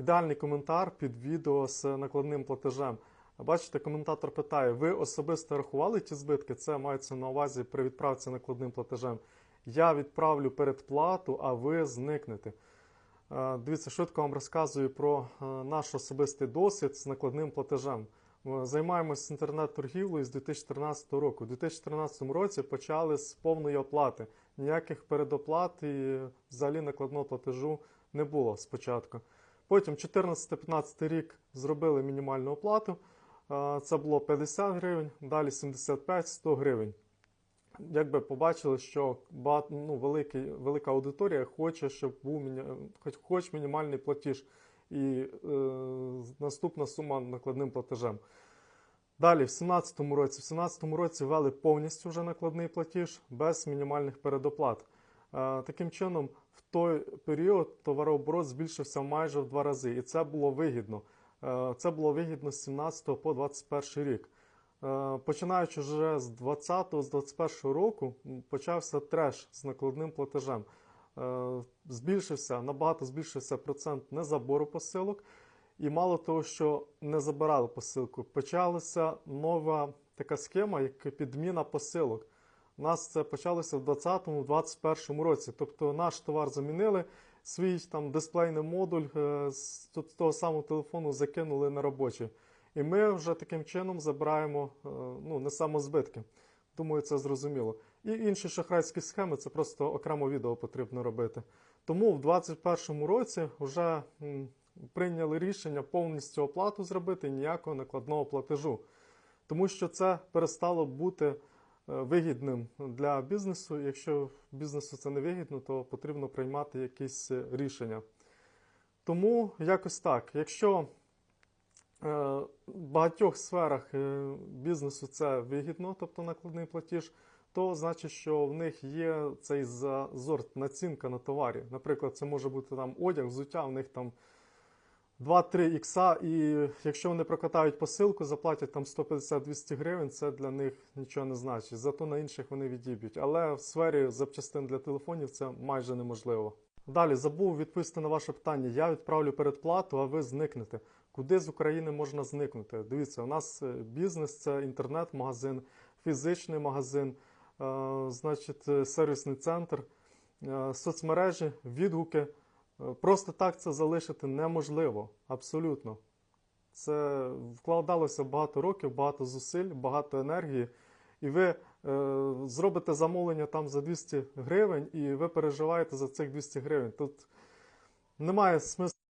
ідеальний коментар під відео з накладним платежем. Бачите, коментатор питає: ви особисто рахували ті збитки? Це мається на увазі при відправці накладним платежем. Я відправлю передплату, а ви зникнете. Е, Дивіться, швидко вам розказую про е, наш особистий досвід з накладним платежем. Займаємося інтернет-торгівлею з 2013 року. У 2013 році почали з повної оплати. Ніяких передоплат і взагалі накладного платежу не було спочатку. Потім 14-15 рік зробили мінімальну оплату. Це було 50 гривень, далі 75-100 гривень. Якби побачили, що ну, великий, велика аудиторія хоче, щоб був хоч, хоч мінімальний платіж і е, наступна сума накладним платежем. Далі, в 2017 році, в 2017 році ввели повністю вже накладний платіж без мінімальних передоплат. Е, таким чином, в той період товарооборот збільшився майже в два рази, і це було вигідно. Е, це було вигідно з 17 по 21 рік. Е, Починаючи вже з 20 з 21 року, почався треш з накладним платежем. Збільшився, набагато збільшився процент незабору посилок. І мало того, що не забирали посилку, почалася нова така схема, як підміна посилок. У нас це почалося в 2020-2021 році. Тобто наш товар замінили, свій там дисплейний модуль е, з того самого телефону закинули на робочий. І ми вже таким чином забираємо е, ну, не самозбитки. Думаю, це зрозуміло. І інші шахрайські схеми це просто окремо відео потрібно робити. Тому в 2021 році вже прийняли рішення повністю оплату зробити ніякого накладного платежу. Тому що це перестало бути вигідним для бізнесу. Якщо бізнесу це не вигідно, то потрібно приймати якісь е, рішення. Тому якось так. Якщо е, в багатьох сферах е, бізнесу це вигідно, тобто накладний платіж, то значить, що в них є цей зазор, націнка на товарі. Наприклад, це може бути там одяг, взуття, в них там 2-3 ікса, і якщо вони прокатають посилку, заплатять там 150-200 гривень, це для них нічого не значить. Зато на інших вони відіб'ють. Але в сфері запчастин для телефонів це майже неможливо. Далі забув відповісти на ваше питання. Я відправлю передплату, а ви зникнете. Куди з України можна зникнути? Дивіться, у нас е, бізнес це інтернет-магазин, фізичний магазин, е, значить, е, сервісний центр, соцмережі, відгуки. Е, Просто так це залишити неможливо. Абсолютно. Це вкладалося багато років, багато зусиль, багато енергії. І ви е, зробите замовлення там за 200 гривень, і ви переживаєте за цих 200 гривень. Тут немає смислу